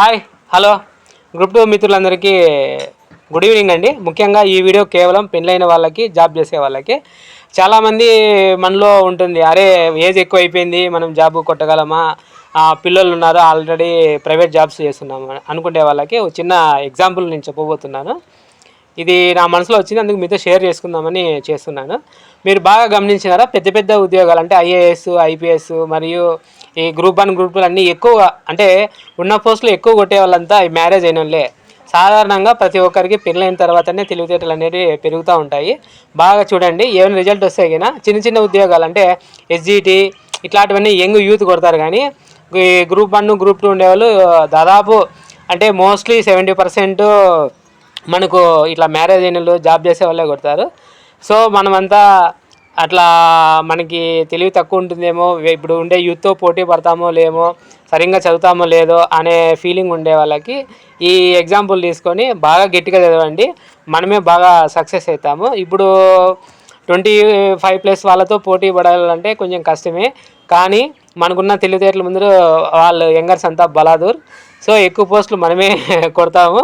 Hi hello. Group two మిత్రులందరికీ good evening అండి. ముఖ్యంగా ఈ వీడియో కేవలం పెళ్ళైన వాళ్ళకి జాబ్ చేసే వాళ్ళకి. చాలామంది మనలో ఉంటుంది అరే ఏజ్ ఎక్కువ అయిపోయింది మనం జాబ్ కొట్టగలమా? పిల్లలు ఉన్నారు ఆల్రెడీ ప్రైవేట్ జాబ్స్ చేస్తున్నాము అనుకునే వాళ్ళకి ఒక చిన్న ఎగ్జాంపుల్ నేను చెప్పబోతున్నాను. ఇది నా మనసులో వచ్చింది అందుకు మీతో షేర్ చేసుకుందామని చేస్తున్నాను. మీరు బాగా గమనించినారా? పెద్ద పెద్ద ఉద్యోగాలు అంటే ఐఏఎస్ ఐపీఎస్ మరియు ఈ గ్రూప్ వన్ గ్రూప్ టూ అన్నీ ఎక్కువ అంటే ఉన్న పోస్టులు ఎక్కువ కొట్టే వాళ్ళంతా ఈ మ్యారేజ్ అయిన వాళ్ళే సాధారణంగా ప్రతి ఒక్కరికి పెళ్ళైన తర్వాతనే తెలివితేటలు అనేవి పెరుగుతూ ఉంటాయి. బాగా చూడండి ఏమైనా రిజల్ట్ వస్తే కన్నా చిన్న చిన్న ఉద్యోగాలు అంటే ఎస్జిటి ఇట్లాంటివన్నీ యంగ్ యూత్ కొడతారు కానీ ఈ గ్రూప్ వన్ గ్రూప్ టూ ఉండేవాళ్ళు దాదాపు అంటే మోస్ట్లీ సెవెంటీ పర్సెంట్ మనకు ఇట్లా మ్యారేజ్ అయిన వాళ్ళు జాబ్ చేసే వాళ్ళే కొడతారు. సో మనమంతా అట్లా మనకి తెలివి తక్కువ ఉంటుందేమో ఇప్పుడు ఉండే యూత్తో పోటీ పడతామో లేమో సరిగ్గా చదువుతామో లేదో అనే ఫీలింగ్ ఉండే వాళ్ళకి ఈ ఎగ్జాంపుల్ తీసుకొని బాగా గట్టిగా చదవండి. మనమే బాగా సక్సెస్ అవుతాము. ఇప్పుడు ట్వంటీ ఫైవ్ ప్లస్ వాళ్ళతో పోటీ పడాలంటే కొంచెం కష్టమే. కానీ మనకున్న తెలివితేటల ముందు వాళ్ళు యంగర్స్ అంతా బలాదూర్. సో ఎక్కువ పోస్టులు మనమే కొడతాము.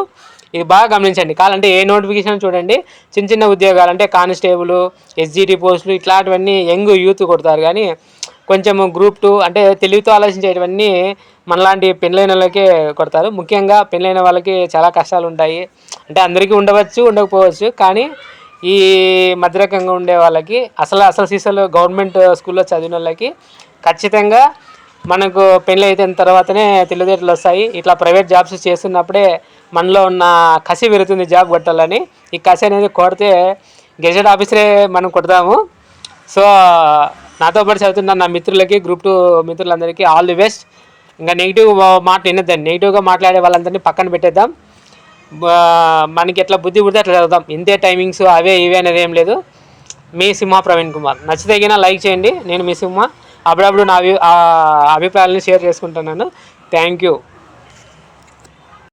ఇది బాగా గమనించండి. కావాలంటే ఏ నోటిఫికేషన్ చూడండి. చిన్న చిన్న ఉద్యోగాలు అంటే కానిస్టేబుల్ ఎస్జీటీ పోస్టులు ఇట్లాంటివన్నీ యంగ్ యూత్ కొడతారు. కానీ కొంచెం గ్రూప్ టూ అంటే తెలివితో ఆలోచించేటివన్నీ మనలాంటి పెళ్ళైన వాళ్ళకే కొడతారు. ముఖ్యంగా పెళ్ళైన వాళ్ళకి చాలా కష్టాలు ఉంటాయి. అంటే అందరికీ ఉండవచ్చు ఉండకపోవచ్చు. కానీ ఈ మధ్యరకంగా ఉండే వాళ్ళకి అసలు అసలు సీసాలు గవర్నమెంట్ స్కూల్లో చదివిన వాళ్ళకి ఖచ్చితంగా మనకు పెళ్ళి అయిన తర్వాతనే తెలివితేటలు వస్తాయి. ఇట్లా ప్రైవేట్ జాబ్స్ చేస్తున్నప్పుడే మనలో ఉన్న కసి పెరుగుతుంది జాబ్ కొట్టాలని. ఈ కసి అనేది కొడితే గెజెట్ ఆఫీసరే మనం కొడతాము. సో నాతో పాటు చదువుతున్న నా మిత్రులకి గ్రూప్ టూ మిత్రులందరికీ ఆల్ ది బెస్ట్. ఇంకా నెగిటివ్ మాట వినద్దాం నెగిటివ్గా మాట్లాడే వాళ్ళందరినీ పక్కన పెట్టేద్దాం. మనకి ఎట్లా బుద్ధి పుడితే అట్లా చదువుదాం. ఇంతే టైమింగ్స్ అవే ఇవే అనేది ఏం లేదు. మీ సింహ ప్రవీణ్ కుమార్. నచ్చితే లైక్ చేయండి. నేను మీ సింహ. అప్పుడప్పుడు నా అభి ఆ అభిప్రాయాలను షేర్ చేసుకుంటున్నాను థ్యాంక్ యూ